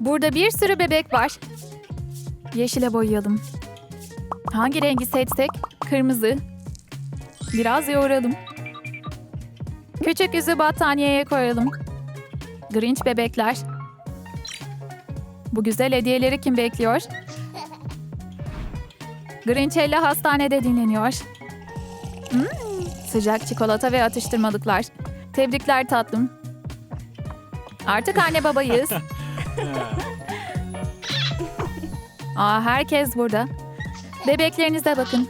Burada bir sürü bebek var. Yeşile boyayalım. Hangi rengi seçsek? Kırmızı. Biraz yoğuralım. Küçük yüzü battaniyeye koyalım. Grinch bebekler. Bu güzel hediyeleri kim bekliyor? Grinchella hastanede dinleniyor. Hmm, sıcak çikolata ve atıştırmalıklar. Tebrikler tatlım. Artık anne babayız. Aa, herkes burada. Bebeklerinize bakın.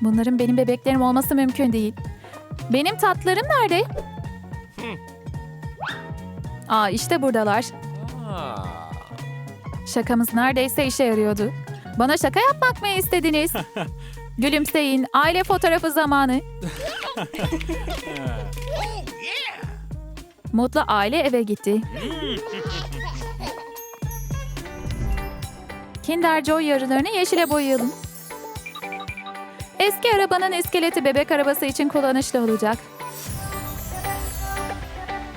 Bunların benim bebeklerim olması mümkün değil. Benim tatlarım nerede? Aa işte buradalar. Şakamız neredeyse işe yarıyordu. Bana şaka yapmak mı istediniz? Gülümseyin. Aile fotoğrafı zamanı. Mutlu aile eve gitti. Kinder Joy yarılarını yeşile boyayalım. Eski arabanın iskeleti bebek arabası için kullanışlı olacak.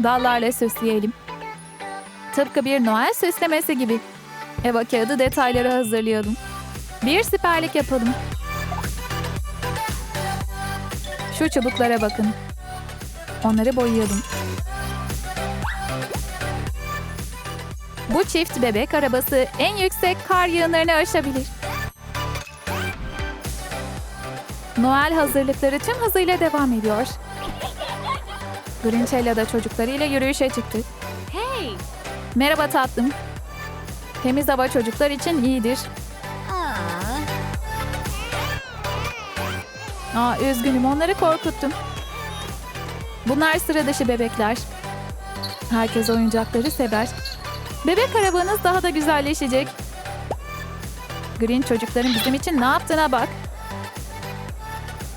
Dallarla süsleyelim. Tıpkı bir Noel süslemesi gibi. Eva kağıdı detayları hazırlayalım. Bir siperlik yapalım. Şu çubuklara bakın. Onları boyayalım. Bu çift bebek arabası en yüksek kar yığınlarını aşabilir. Noel hazırlıkları tüm hızıyla devam ediyor. Grinchella da çocuklarıyla yürüyüşe çıktı. Hey! Merhaba tatlım. Temiz hava çocuklar için iyidir. Aa, üzgünüm onları korkuttum. Bunlar sıra dışı bebekler. Herkes oyuncakları sever. Bebek arabanız daha da güzelleşecek. Green çocukların bizim için ne yaptığına bak.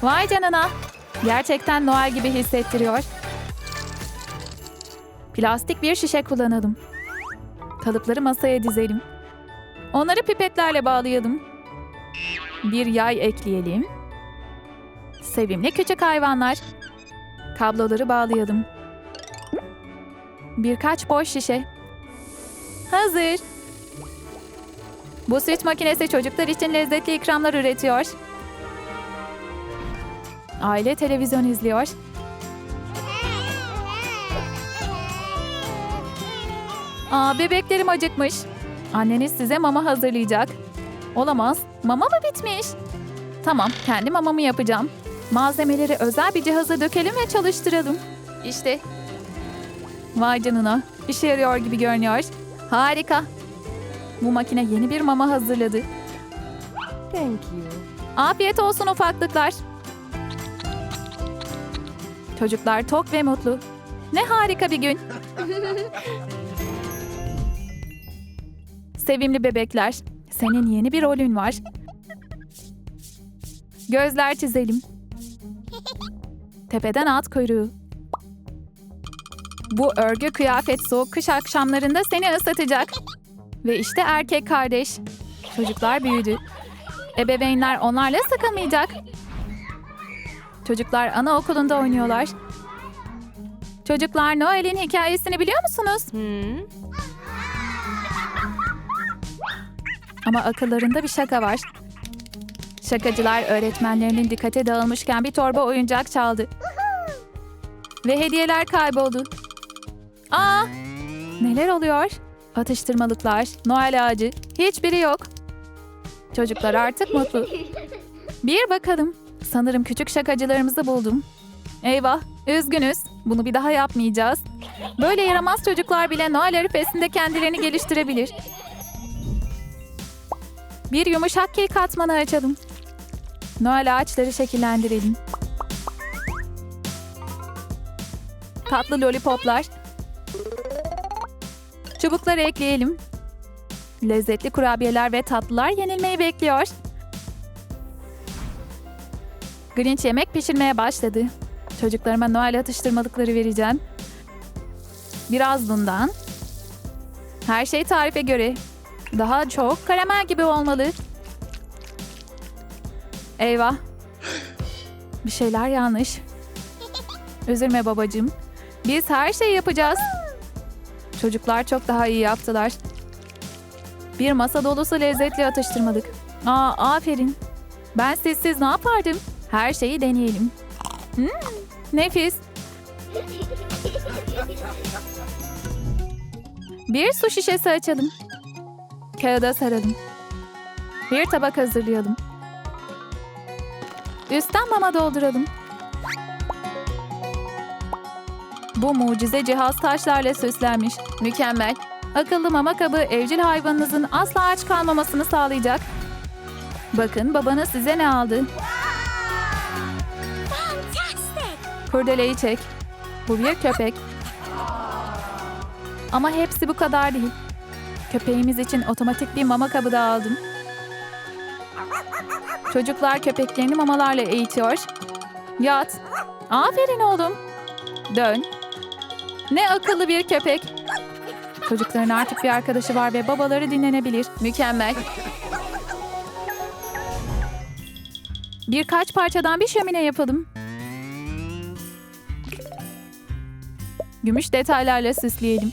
Vay canına. Gerçekten Noel gibi hissettiriyor. Plastik bir şişe kullanalım. Kalıpları masaya dizelim. Onları pipetlerle bağlayalım. Bir yay ekleyelim. Sevimli küçük hayvanlar. Kabloları bağlayalım. Birkaç boş şişe. Hazır. Bu süt makinesi çocuklar için lezzetli ikramlar üretiyor. Aile televizyon izliyor. Aa, bebeklerim acıkmış. Anneniz size mama hazırlayacak. Olamaz. Mama mı bitmiş? Tamam, kendi mamamı yapacağım. Malzemeleri özel bir cihaza dökelim ve çalıştıralım. İşte. Vay canına. İşe yarıyor gibi görünüyor. Harika. Bu makine yeni bir mama hazırladı. Thank you. Afiyet olsun ufaklıklar. Çocuklar tok ve mutlu. Ne harika bir gün. Sevimli bebekler, senin yeni bir rolün var. Gözler çizelim. Tepeden at kuyruğu. Bu örgü kıyafet soğuk kış akşamlarında seni ısıtacak. Ve işte erkek kardeş. Çocuklar büyüdü. Ebeveynler onlarla sıkılmayacak. Çocuklar anaokulunda oynuyorlar. Çocuklar Noel'in hikayesini biliyor musunuz? Hmm? Ama akıllarında bir şaka var. Şakacılar öğretmenlerinin dikkate dağılmışken bir torba oyuncak çaldı. Ve hediyeler kayboldu. Aa! Neler oluyor? Atıştırmalıklar, Noel ağacı, hiçbiri yok. Çocuklar artık mutlu. Bir bakalım. Sanırım küçük şakacılarımızı buldum. Eyvah, üzgünüz. Bunu bir daha yapmayacağız. Böyle yaramaz çocuklar bile Noel arifesinde kendilerini geliştirebilir. Bir yumuşak kil katmanı açalım. Noel ağaçları şekillendirelim. Tatlı lollipoplar. Çubukları ekleyelim. Lezzetli kurabiyeler ve tatlılar yenilmeyi bekliyor. Grinch yemek pişirmeye başladı. Çocuklarıma Noel atıştırmalıkları vereceğim. Biraz bundan. Her şey tarife göre. Daha çok karamel gibi olmalı. Eyvah. Bir şeyler yanlış. Üzülme babacığım. Biz her şeyi yapacağız. Çocuklar çok daha iyi yaptılar. Bir masa dolusu lezzetli atıştırmalık. Aa, aferin. Ben sizsiz ne yapardım? Her şeyi deneyelim. Hmm, nefis. Bir su şişesi açalım. Kağıda saralım. Bir tabak hazırlayalım. Üstten mama dolduralım. Bu mucize cihaz taşlarla süslenmiş. Mükemmel. Akıllı mama kabı evcil hayvanınızın asla aç kalmamasını sağlayacak. Bakın babanız size ne aldı. Kurdeleyi çek. Bu bir köpek. Ama hepsi bu kadar değil. Köpeğimiz için otomatik bir mama kabı da aldım. Çocuklar köpeklerini mamalarla eğitiyor. Yat. Aferin oğlum. Dön. Ne akıllı bir köpek. Çocukların artık bir arkadaşı var ve babaları dinlenebilir. Mükemmel. Birkaç parçadan bir şömine yapalım. Gümüş detaylarla süsleyelim.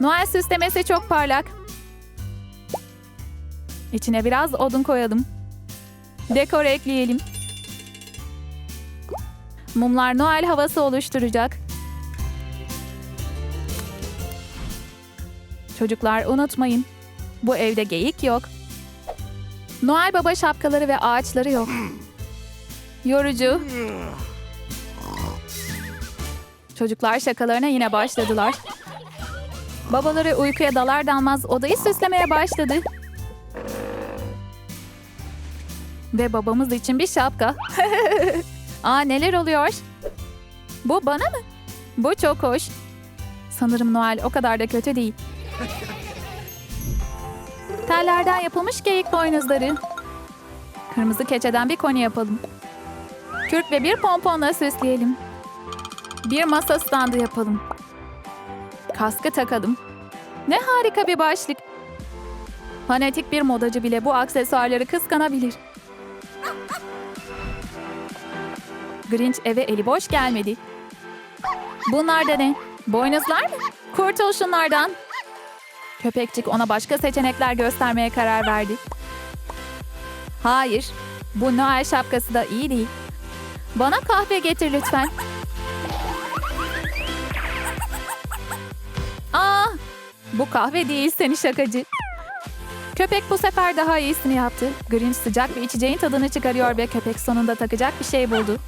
Noel süslemesi çok parlak. İçine biraz odun koyalım. Dekor ekleyelim. Mumlar Noel havası oluşturacak. Çocuklar unutmayın. Bu evde geyik yok. Noel Baba şapkaları ve ağaçları yok. Yorucu. Çocuklar şakalarına yine başladılar. Babaları uykuya dalar dalmaz odayı süslemeye başladı. Ve babamız için bir şapka. Aa neler oluyor? Bu bana mı? Bu çok hoş. Sanırım Noel o kadar da kötü değil. Tellerden yapılmış geyik boynuzları. Kırmızı keçeden bir koni yapalım. Kürk ve bir pomponla süsleyelim. Bir masa standı yapalım. Kaskı takalım. Ne harika bir başlık. Fanatik bir modacı bile bu aksesuarları kıskanabilir. Grinch eve eli boş gelmedi. Bunlar da ne? Boynuzlar mı? Kurtul şunlardan. Köpekçik ona başka seçenekler göstermeye karar verdi. Hayır, bu Noel şapkası da iyi değil. Bana kahve getir lütfen. Aa, bu kahve değil seni şakacı. Köpek bu sefer daha iyisini yaptı. Grinch sıcak bir içeceğin tadını çıkarıyor ve köpek sonunda takacak bir şey buldu.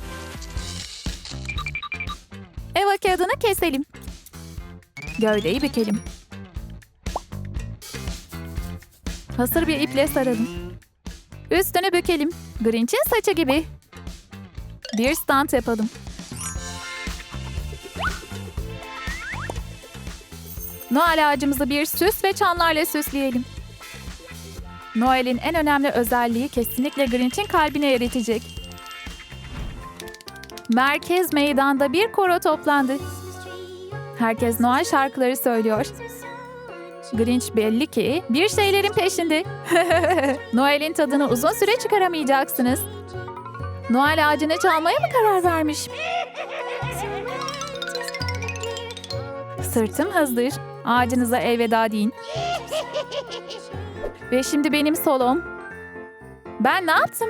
Eva kağıdını keselim. Gövdeyi bükelim. Hasır bir iple saralım. Üstünü bükelim. Grinch'in saçı gibi. Bir stand yapalım. Noel ağacımızı bir süs ve çanlarla süsleyelim. Noel'in en önemli özelliği kesinlikle Grinch'in kalbine eritecek. Merkez meydanda bir koro toplandı. Herkes Noel şarkıları söylüyor. Grinch belli ki bir şeylerin peşinde. Noel'in tadını uzun süre çıkaramayacaksınız. Noel ağacını çalmaya mı karar vermiş? Sırtım hazır. Ağacınıza elveda deyin. Ve şimdi benim solom. Ben ne yaptım?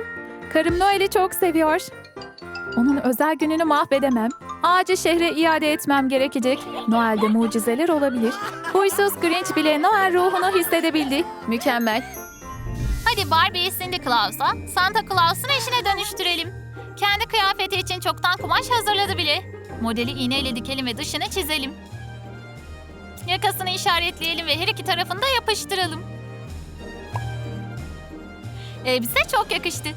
Karım Noel'i çok seviyor. Onun özel gününü mahvedemem. Ağacı şehre iade etmem gerekecek. Noel'de mucizeler olabilir. Huysuz Grinch bile Noel ruhunu hissedebildi. Mükemmel. Hadi Barbie'yi Cindy Claus'a, Santa Claus'un eşine dönüştürelim. Kendi kıyafeti için çoktan kumaş hazırladı bile. Modeli iğneyle dikelim ve dışını çizelim. Yakasını işaretleyelim ve her iki tarafını da yapıştıralım. Elbise çok yakıştı.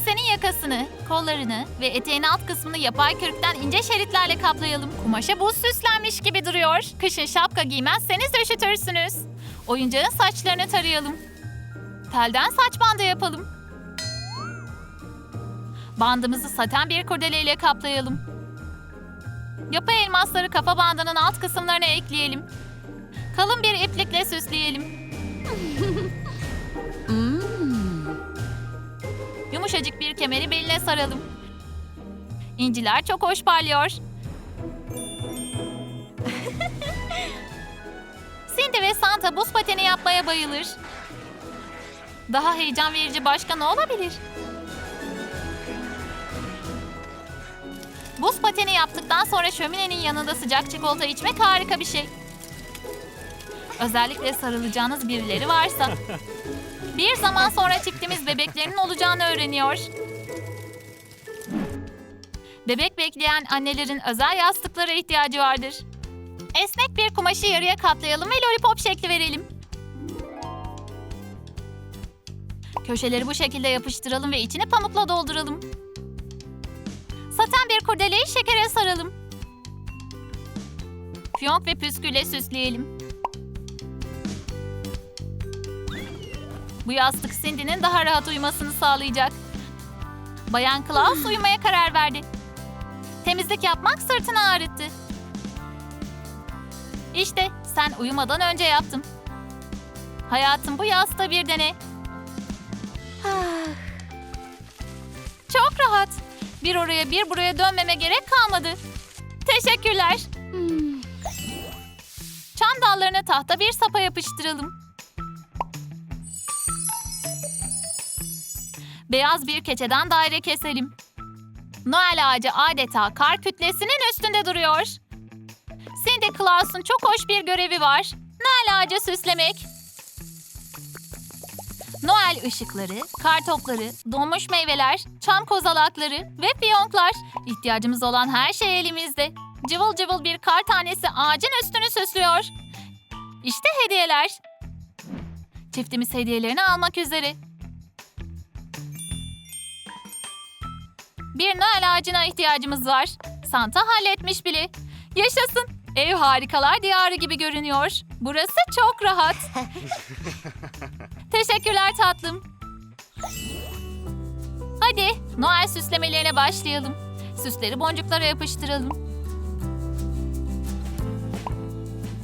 Elbisenin yakasını, kollarını ve eteğin alt kısmını yapay kürkten ince şeritlerle kaplayalım. Kumaşa buz süslenmiş gibi duruyor. Kışın şapka giymezseniz üşütürsünüz. Oyuncağın saçlarını tarayalım. Telden saç bandı yapalım. Bandımızı saten bir kurdeleyle kaplayalım. Yapay elmasları kafa bandının alt kısımlarına ekleyelim. Kalın bir iplikle süsleyelim. yumuşacık bir kemeri beline saralım. İnciler çok hoş parlıyor. Cindy ve Santa buz pateni yapmaya bayılır. Daha heyecan verici başka ne olabilir? Buz pateni yaptıktan sonra şöminenin yanında sıcak çikolata içmek harika bir şey. Özellikle sarılacağınız birileri varsa. Bir zaman sonra çiftimiz bebeklerinin olacağını öğreniyor. Bebek bekleyen annelerin özel yastıklara ihtiyacı vardır. Esnek bir kumaşı yarıya katlayalım ve lollipop şekli verelim. Köşeleri bu şekilde yapıştıralım ve içini pamukla dolduralım. Saten bir kurdeleyi şekere saralım. Fiyonk ve püskülle süsleyelim. Bu yastık Cindy'nin daha rahat uyumasını sağlayacak. Bayan Klaus uyumaya karar verdi. Temizlik yapmak sırtını ağrıttı. İşte sen uyumadan önce yaptım. Hayatım bu yastığı bir dene. Çok rahat. Bir oraya bir buraya dönmeme gerek kalmadı. Teşekkürler. Çam dallarına tahta bir sapa yapıştıralım. Beyaz bir keçeden daire keselim. Noel ağacı adeta kar kütlesinin üstünde duruyor. Cindy Claus'un çok hoş bir görevi var. Noel ağacı süslemek. Noel ışıkları, kar topları, donmuş meyveler, çam kozalakları ve fiyonklar. İhtiyacımız olan her şey elimizde. Cıvıl cıvıl bir kar tanesi ağacın üstünü süslüyor. İşte hediyeler. Çiftimiz hediyelerini almak üzere. Bir Noel ağacına ihtiyacımız var. Santa halletmiş bile. Yaşasın. Ev harikalar diyarı gibi görünüyor. Burası çok rahat. Teşekkürler tatlım. Hadi Noel süslemelerine başlayalım. Süsleri boncuklara yapıştıralım.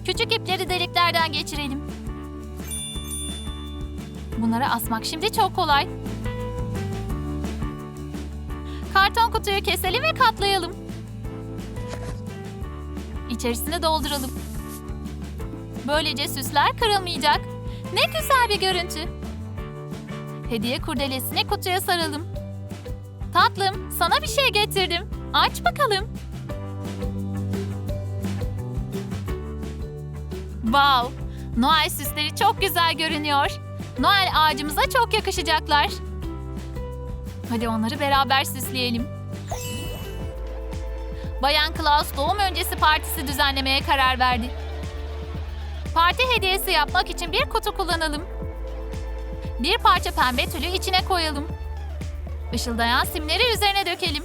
Küçük ipleri deliklerden geçirelim. Bunları asmak şimdi çok kolay. Karton kutuyu keselim ve katlayalım. İçerisini dolduralım. Böylece süsler kırılmayacak. Ne güzel bir görüntü. Hediye kurdelesini kutuya saralım. Tatlım, sana bir şey getirdim. Aç bakalım. Wow, Noel süsleri çok güzel görünüyor. Noel ağacımıza çok yakışacaklar. Hadi onları beraber süsleyelim. Bayan Klaus doğum öncesi partisi düzenlemeye karar verdi. Parti hediyesi yapmak için bir kutu kullanalım. Bir parça pembe tülü içine koyalım. Işıldayan simleri üzerine dökelim.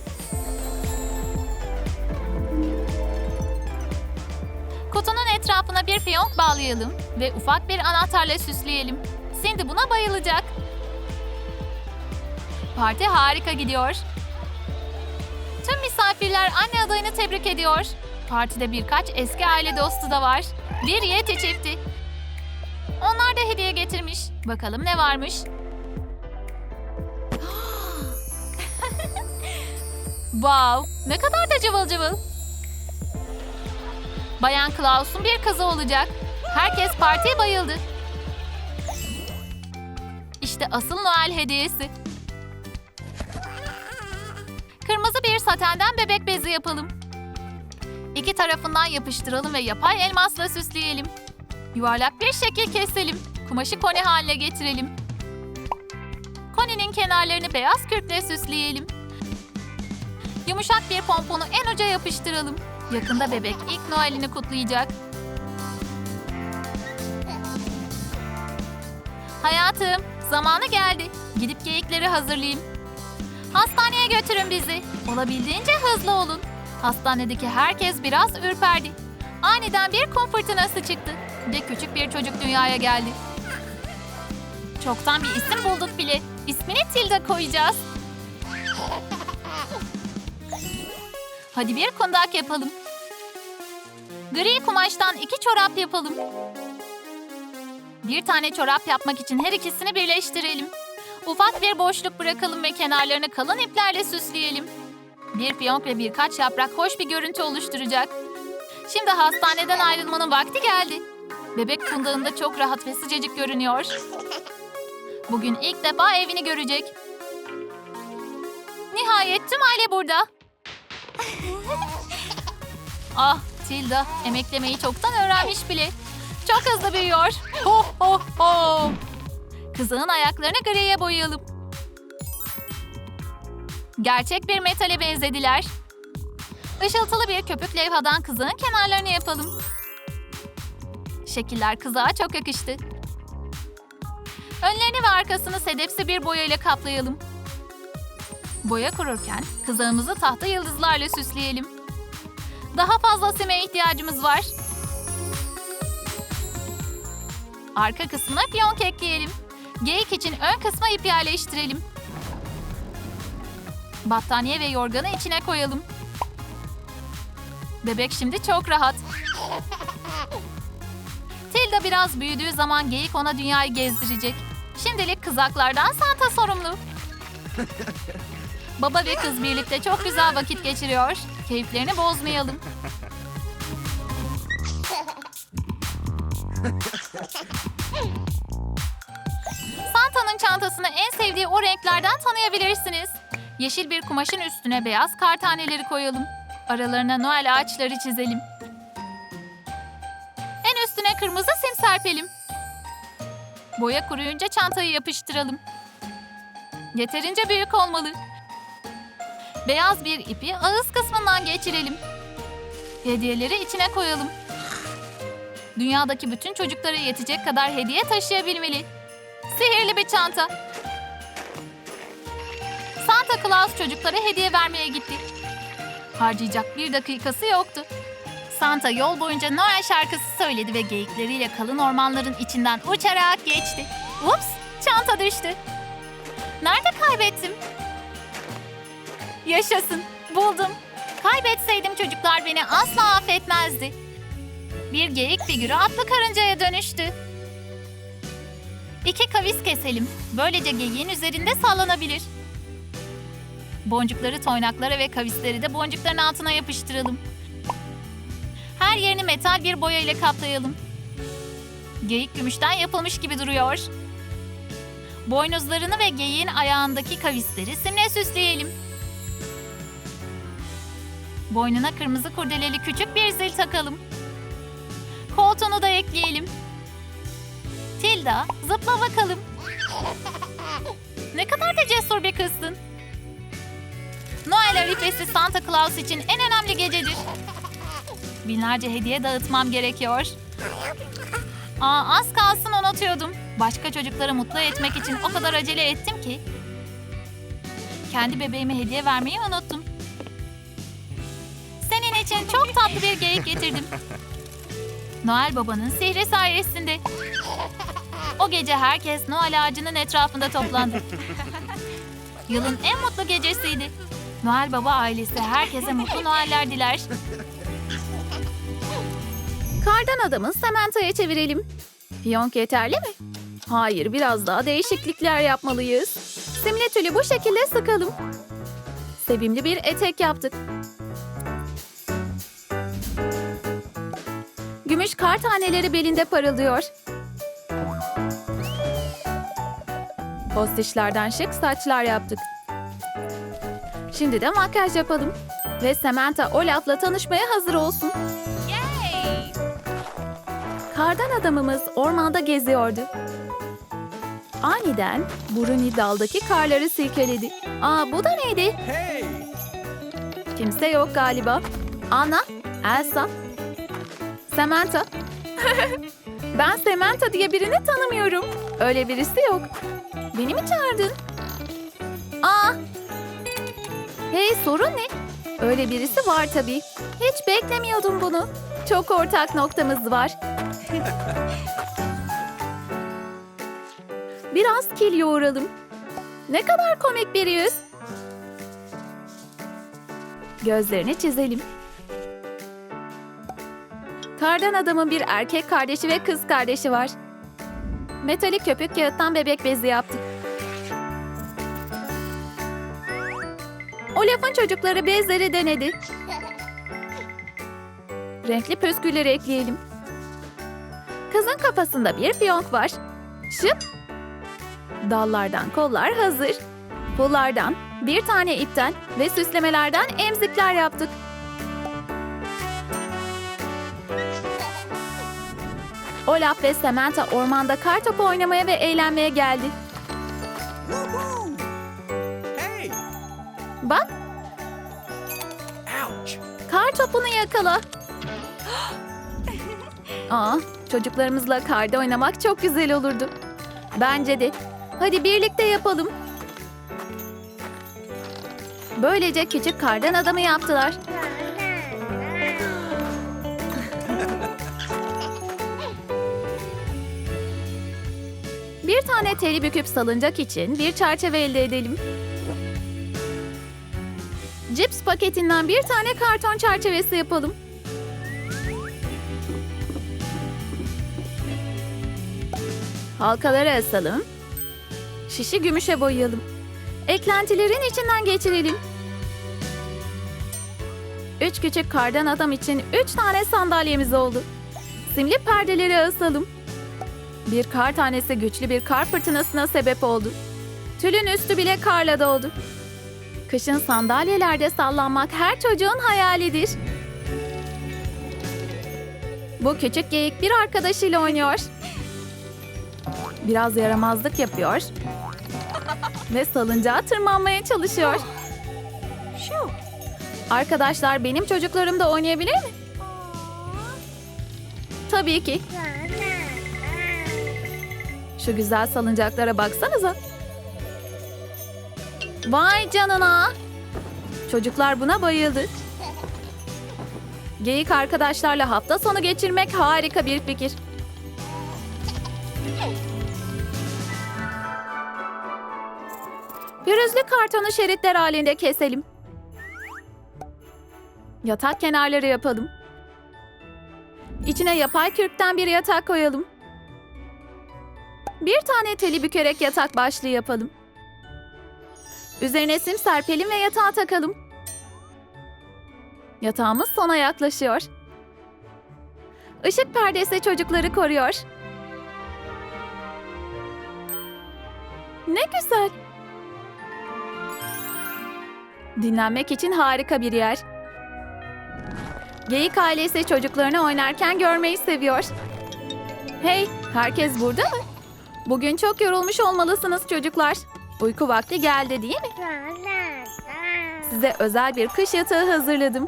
Kutunun etrafına bir fiyonk bağlayalım ve ufak bir anahtarla süsleyelim. Cindy buna bayılacak. Parti harika gidiyor. Tüm misafirler anne adayını tebrik ediyor. Partide birkaç eski aile dostu da var. Bir yeti çifti. Onlar da hediye getirmiş. Bakalım ne varmış? wow, ne kadar da cıvıl cıvıl. Bayan Klaus'un bir kızı olacak. Herkes partiye bayıldı. İşte asıl Noel hediyesi. Kırmızı bir satenden bebek bezi yapalım. İki tarafından yapıştıralım ve yapay elmasla süsleyelim. Yuvarlak bir şekil keselim. Kumaşı koni haline getirelim. Koninin kenarlarını beyaz kürkle süsleyelim. Yumuşak bir pomponu en uca yapıştıralım. Yakında bebek ilk Noel'ini kutlayacak. Hayatım, zamanı geldi. Gidip geyikleri hazırlayayım. Hastaneye götürün bizi. Olabildiğince hızlı olun. Hastanedeki herkes biraz ürperdi. Aniden bir kum fırtınası çıktı ve küçük bir çocuk dünyaya geldi. Çoktan bir isim bulduk bile. İsmini Tilda koyacağız. Hadi bir kundak yapalım. Gri kumaştan iki çorap yapalım. Bir tane çorap yapmak için her ikisini birleştirelim. Ufak bir boşluk bırakalım ve kenarlarını kalın iplerle süsleyelim. Bir fiyonk ve birkaç yaprak hoş bir görüntü oluşturacak. Şimdi hastaneden ayrılmanın vakti geldi. Bebek kundağında çok rahat ve sıcacık görünüyor. Bugün ilk defa evini görecek. Nihayet tüm aile burada. ah Tilda emeklemeyi çoktan öğrenmiş bile. Çok hızlı büyüyor. Ho ho ho. Kızağın ayaklarını griye boyayalım. Gerçek bir metale benzediler. Işıltılı bir köpük levhadan kızağın kenarlarını yapalım. Şekiller kızağa çok yakıştı. Önlerini ve arkasını sedefsi bir boya ile kaplayalım. Boya kururken kızağımızı tahta yıldızlarla süsleyelim. Daha fazla sime ihtiyacımız var. Arka kısmına fiyonk ekleyelim. Geyik için ön kısma ip yerleştirelim. Battaniye ve yorganı içine koyalım. Bebek şimdi çok rahat. Tilda biraz büyüdüğü zaman geyik ona dünyayı gezdirecek. Şimdilik kızaklardan Santa sorumlu. Baba ve kız birlikte çok güzel vakit geçiriyor. Keyiflerini bozmayalım. Çantasını en sevdiği o renklerden tanıyabilirsiniz. Yeşil bir kumaşın üstüne beyaz kar taneleri koyalım. Aralarına Noel ağaçları çizelim. En üstüne kırmızı sim serpelim. Boya kuruyunca çantayı yapıştıralım. Yeterince büyük olmalı. Beyaz bir ipi ağız kısmından geçirelim. Hediyeleri içine koyalım. Dünyadaki bütün çocuklara yetecek kadar hediye taşıyabilmeli. Sihirli bir çanta. Santa Claus çocuklara hediye vermeye gitti. Harcayacak bir dakikası yoktu. Santa yol boyunca Noel şarkısı söyledi ve geyikleriyle kalın ormanların içinden uçarak geçti. Ups, çanta düştü. Nerede kaybettim? Yaşasın, buldum. Kaybetseydim çocuklar beni asla affetmezdi. Bir geyik figürü atlı karıncaya dönüştü. İki kavis keselim. Böylece geyiğin üzerinde sallanabilir. Boncukları toynaklara ve kavisleri de boncukların altına yapıştıralım. Her yerini metal bir boya ile kaplayalım. Geyik gümüşten yapılmış gibi duruyor. Boynuzlarını ve geyiğin ayağındaki kavisleri simle süsleyelim. Boynuna kırmızı kurdeleli küçük bir zil takalım. Koltuğunu da ekleyelim. Tilda, zıpla bakalım. Ne kadar da cesur bir kızsın. Noel arifesi Santa Claus için en önemli gecedir. Binlerce hediye dağıtmam gerekiyor. Aa, az kalsın unutuyordum. Başka çocukları mutlu etmek için o kadar acele ettim ki. Kendi bebeğime hediye vermeyi unuttum. Senin için çok tatlı bir geyik getirdim. Noel babanın sihri sayesinde. O gece herkes Noel ağacının etrafında toplandı. Yılın en mutlu gecesiydi. Noel Baba ailesi herkese mutlu Noeller diler. Kardan adamı Samantha'ya çevirelim. Fiyonk yeterli mi? Hayır, biraz daha değişiklikler yapmalıyız. Simli tülü bu şekilde sıkalım. Sevimli bir etek yaptık. Gümüş kar taneleri belinde parıldıyor. Postişlerden şık saçlar yaptık. Şimdi de makyaj yapalım. Ve Samantha Olaf'la tanışmaya hazır olsun. Kardan adamımız ormanda geziyordu. Aniden Bruni daldaki karları silkeledi. Aa bu da neydi? Kimse yok galiba. Anna, Elsa, Samantha. ben Samantha diye birini tanımıyorum. Öyle birisi yok. Beni mi çağırdın? Aa! Hey sorun ne? Öyle birisi var tabii. Hiç beklemiyordum bunu. Çok ortak noktamız var. Biraz kil yoğuralım. Ne kadar komik bir yüz. Gözlerini çizelim. Kardan adamın bir erkek kardeşi ve kız kardeşi var. Metalik köpük kağıttan bebek bezi yaptık. Olaf'ın çocukları bezleri denedi. Renkli püskülleri ekleyelim. Kızın kafasında bir fiyonk var. Şıp. Dallardan kollar hazır. Pullardan, bir tane ipten ve süslemelerden emzikler yaptık. Olaf ve Samantha ormanda kar topu oynamaya ve eğlenmeye geldi. Hey! Bak, Ouch! kar topunu yakala. Aa, çocuklarımızla karda oynamak çok güzel olurdu. Bence de. Hadi birlikte yapalım. Böylece küçük kardan adamı yaptılar. Bir tane teli büküp salıncak için bir çerçeve elde edelim. Cips paketinden bir tane karton çerçevesi yapalım. Halkaları asalım. Şişi gümüşe boyayalım. Eklentilerin içinden geçirelim. Üç küçük kardan adam için üç tane sandalyemiz oldu. Simli perdeleri asalım. Bir kar tanesi güçlü bir kar fırtınasına sebep oldu. Tülün üstü bile karla doldu. Kışın sandalyelerde sallanmak her çocuğun hayalidir. Bu küçük geyik bir arkadaşıyla oynuyor. Biraz yaramazlık yapıyor. Ve salıncağa tırmanmaya çalışıyor. Arkadaşlar benim çocuklarım da oynayabilir mi? Tabii ki. Şu güzel salıncaklara baksanıza. Vay canına. Çocuklar buna bayıldı. Geyik arkadaşlarla hafta sonu geçirmek harika bir fikir. Pürüzlü kartonu şeritler halinde keselim. Yatak kenarları yapalım. İçine yapay kürkten bir yatak koyalım. Bir tane teli bükerek yatak başlığı yapalım. Üzerine sim serpelim ve yatağa takalım. Yatağımız sona yaklaşıyor. Işık perdesi çocukları koruyor. Ne güzel. Dinlenmek için harika bir yer. Geyik ailesi çocuklarını oynarken görmeyi seviyor. Hey, herkes burada mı? Bugün çok yorulmuş olmalısınız çocuklar. Uyku vakti geldi değil mi? Size özel bir kış yatağı hazırladım.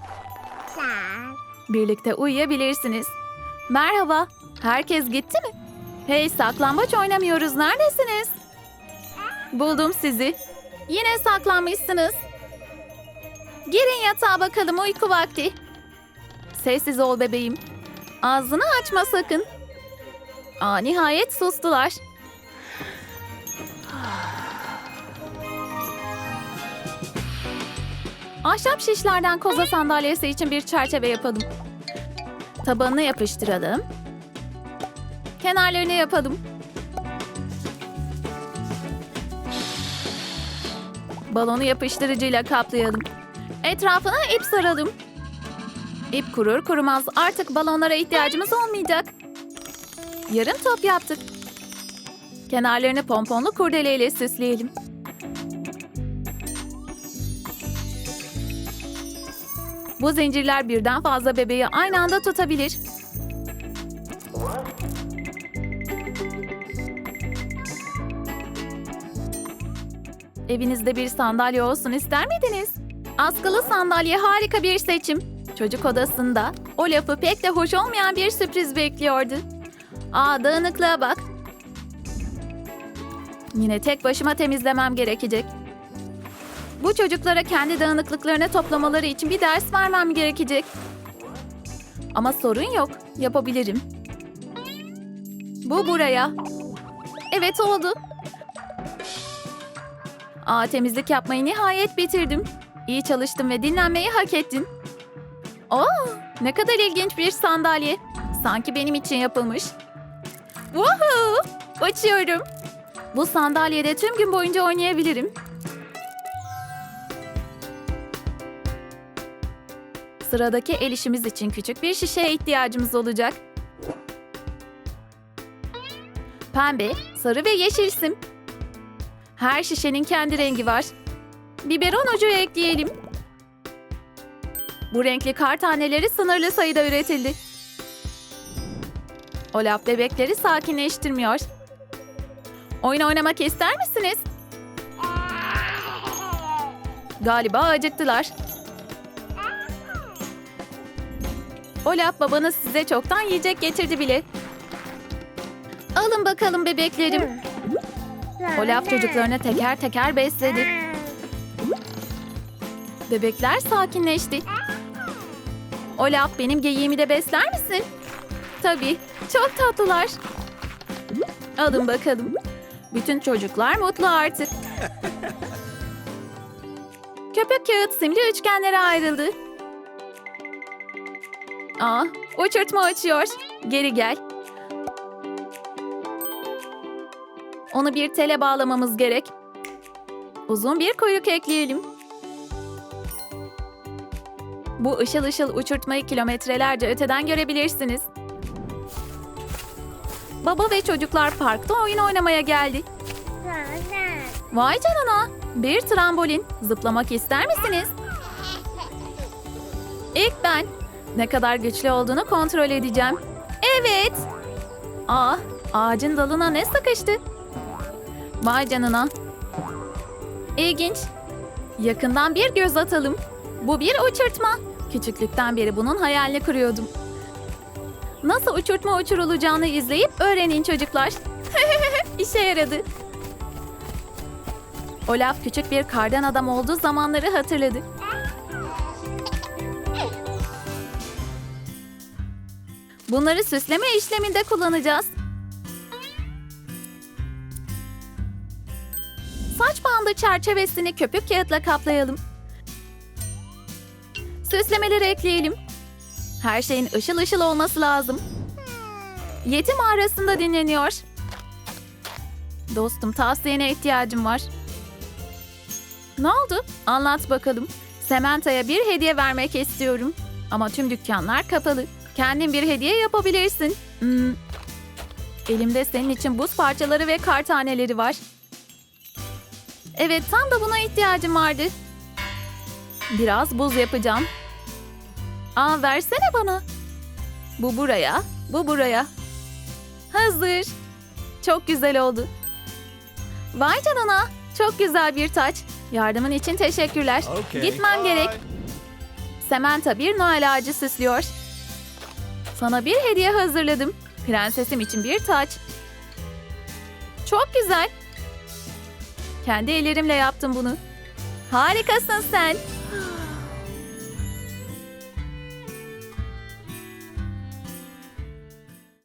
Birlikte uyuyabilirsiniz. Merhaba, herkes gitti mi? Hey, saklambaç oynamıyoruz, neredesiniz? Buldum sizi. Yine saklanmışsınız. Girin yatağa bakalım uyku vakti. Sessiz ol bebeğim. Ağzını açma sakın. Aa, nihayet sustular. Ahşap şişlerden koza sandalyesi için bir çerçeve yapalım. Tabanını yapıştıralım. Kenarlarını yapalım. Balonu yapıştırıcıyla kaplayalım. Etrafına ip saralım. İp kurur kurumaz artık balonlara ihtiyacımız olmayacak. Yarım top yaptık. Kenarlarını pomponlu kurdeleyle süsleyelim. Bu zincirler birden fazla bebeği aynı anda tutabilir. Evinizde bir sandalye olsun ister miydiniz? Askılı sandalye harika bir seçim. Çocuk odasında o lafı pek de hoş olmayan bir sürpriz bekliyordu. Aa dağınıklığa bak. Yine tek başıma temizlemem gerekecek. Bu çocuklara kendi dağınıklıklarını toplamaları için bir ders vermem gerekecek. Ama sorun yok, yapabilirim. Bu buraya. Evet oldu. Aa temizlik yapmayı nihayet bitirdim. İyi çalıştım ve dinlenmeyi hak ettin. Oo, ne kadar ilginç bir sandalye. Sanki benim için yapılmış. Woohoo! Uçuyorum. Bu sandalyede tüm gün boyunca oynayabilirim. Sıradaki el işimiz için küçük bir şişeye ihtiyacımız olacak. Pembe, sarı ve yeşil sim. Her şişenin kendi rengi var. Biberon ucu ekleyelim. Bu renkli kar taneleri sınırlı sayıda üretildi. Olaf bebekleri sakinleştirmiyor. Oyun oynamak ister misiniz? Galiba acıktılar. Olaf babanız size çoktan yiyecek getirdi bile. Alın bakalım bebeklerim. Olaf çocuklarını teker teker besledi. Bebekler sakinleşti. Olaf benim geyiğimi de besler misin? Tabii. Çok tatlılar. Alın bakalım. Bütün çocuklar mutlu artık. Köpek kağıt simli üçgenlere ayrıldı. Aa, uçurtma açıyor. Geri gel. Onu bir tele bağlamamız gerek. Uzun bir kuyruk ekleyelim. Bu ışıl ışıl uçurtmayı kilometrelerce öteden görebilirsiniz. Baba ve çocuklar parkta oyun oynamaya geldi. Vay canına! Bir trambolin. Zıplamak ister misiniz? İlk ben. Ne kadar güçlü olduğunu kontrol edeceğim. Evet. Aa, ağacın dalına ne sıkıştı? Vay canına. İlginç. Yakından bir göz atalım. Bu bir uçurtma. Küçüklükten beri bunun hayalini kuruyordum. Nasıl uçurtma uçurulacağını izleyip öğrenin çocuklar. İşe yaradı. Olaf küçük bir kardan adam olduğu zamanları hatırladı. Bunları süsleme işleminde kullanacağız. Saç bandı çerçevesini köpük kağıtla kaplayalım. Süslemeleri ekleyelim. Her şeyin ışıl ışıl olması lazım. Yeti mağarasında dinleniyor. Dostum tavsiyene ihtiyacım var. Ne oldu? Anlat bakalım. Sementa'ya bir hediye vermek istiyorum. Ama tüm dükkanlar kapalı. Kendin bir hediye yapabilirsin. Hmm. Elimde senin için buz parçaları ve kar taneleri var. Evet tam da buna ihtiyacım vardı. Biraz buz yapacağım. Aa versene bana. Bu buraya, bu buraya. Hazır. Çok güzel oldu. Vay canına. Çok güzel bir taç. Yardımın için teşekkürler. Okay. Gitmem gerek. Samantha bir Noel ağacı süslüyor. Sana bir hediye hazırladım. Prensesim için bir taç. Çok güzel. Kendi ellerimle yaptım bunu. Harikasın sen.